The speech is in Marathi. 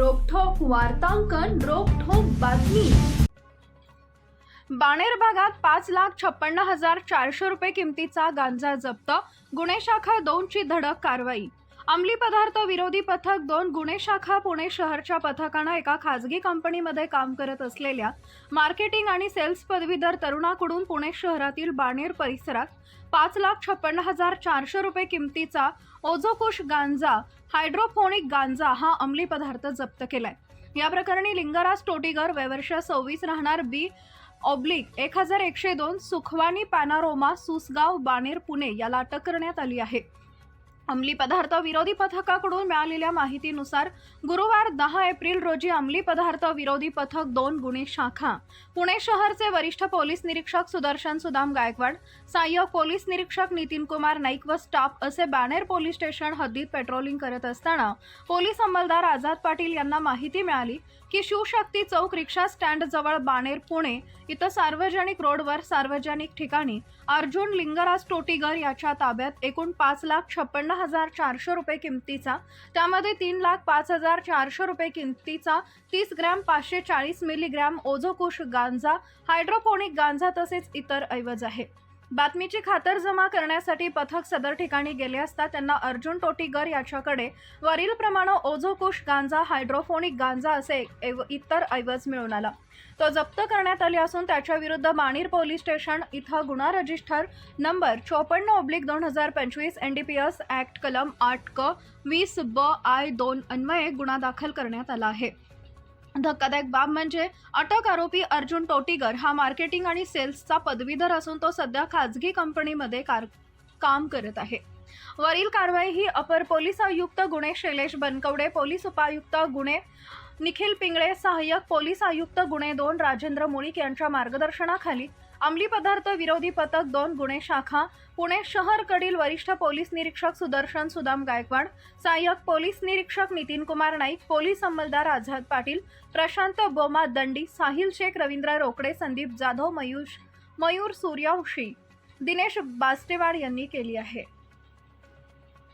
रोखोक वार्तांकन रोखोक बातमी. बाणेर भागात पाच लाख छप्पन्न हजार चारशे रुपये किमतीचा गांजा जप्त. गुन्हे शाखा दोनची धडक कारवाई. अंमली पदार्थ विरोधी पथक दोन गुन्हे शाखा पुणे शहरच्या पथकानं एका खाजगी कंपनीमध्ये काम करत असलेल्या मार्केटिंग आणि सेल्स पदवीधर तरुणाकडून पुणे शहरातील बाणेर परिसरात पाच लाख छप्पन्न हजार चारशे रुपये किमतीचा ओझोकुश गांजा हायड्रोफोनिक गांजा हा अंमली पदार्थ जप्त केलाय. या प्रकरणी लिंगराज टोटीगर वयवर्ष सव्वीस राहणार बी ऑब्लिक एक हजार एकशे दोन सुखवानी पॅनारोमा सुसगाव बाणेर पुणे याला अटक करण्यात आली आहे. अंमली पदार्थ विरोधी पथकाकडून मिळालेल्या माहितीनुसार गुरुवार दहा एप्रिल रोजी अंमली पदार्थ विरोधी पथक दोन गुन्हे शाखा पुणे शहरचे वरिष्ठ पोलीस निरीक्षक सुदर्शन सुदाम गायकवाड सहाय्यक पोलीस निरीक्षक नितीन कुमार नाईक व स्टाफ असे बाणेर पोलीस स्टेशन हद्दीत पेट्रोलिंग करत असताना पोलीस अंमलदार आझाद पाटील यांना माहिती मिळाली की शिवशक्ती चौक रिक्षा स्टँड जवळ बाणेर पुणे इथं सार्वजनिक रोडवर सार्वजनिक ठिकाणी अर्जुन लिंगराज टोटीगर याच्या ताब्यात एकूण पाच लाख छप्पन्न हजार चारशे रुपये किमतीचा. त्यामध्ये तीन लाख पाच हजार चारशे रुपये किमतीचा तीस ग्रॅम पाचशे चाळीस मिलीग्रॅम ओझोकुश गांजा हायड्रोपोनिक गांजा तसेच इतर ऐवज आहे. बातमीची खातरजमा करण्यासाठी पथक सदर ठिकाणी गेले असता त्यांना अर्जुन टोटीगर याच्याकडे वरीलप्रमाणे ओझोकुश गांजा हायड्रोफोनिक गांजा असे एव- इतर ऐवज मिळून आला. तो जप्त करण्यात आले असून त्याच्या विरुद्ध माणीर पोलीस स्टेशन इथं गुन्हा रजिस्टर नंबर चोपन्न ऑब्लिक दोन हजार पंचवीस N D P S act कलम आठ क वीस ब आय दोन अन्वये गुन्हा दाखल करण्यात आला आहे. धक्कादायक बाब म्हणजे अटक आरोपी अर्जुन टोटीगर हा मार्केटिंग आणि सेल्सचा पदवीधर असून तो सध्या खाजगी कंपनीमध्ये कार काम करत आहे. वरील कारवाई ही अपर पोलीस आयुक्त गुणे शैलेश बनकवडे पोलीस उपायुक्त गुणे निखिल पिंगळे सहाय्यक पोलीस आयुक्त गुणे दोन राजेंद्र मुळीक यांच्या मार्गदर्शनाखाली अंमली पदार्थ विरोधी पथक दोन गुन्हे शाखा पुणे शहरकडील वरिष्ठ पोलीस निरीक्षक सुदर्शन सुदाम गायकवाड सहाय्यक पोलीस निरीक्षक नितीन कुमार नाईक पोलीस अंमलदार आझाद पाटील प्रशांत बोमा दंडी साहिल शेख रवींद्र रोकडे संदीप जाधव मयूष मयूर सूर्यवंशी दिनेश बास्टेवाड यांनी केली आहे.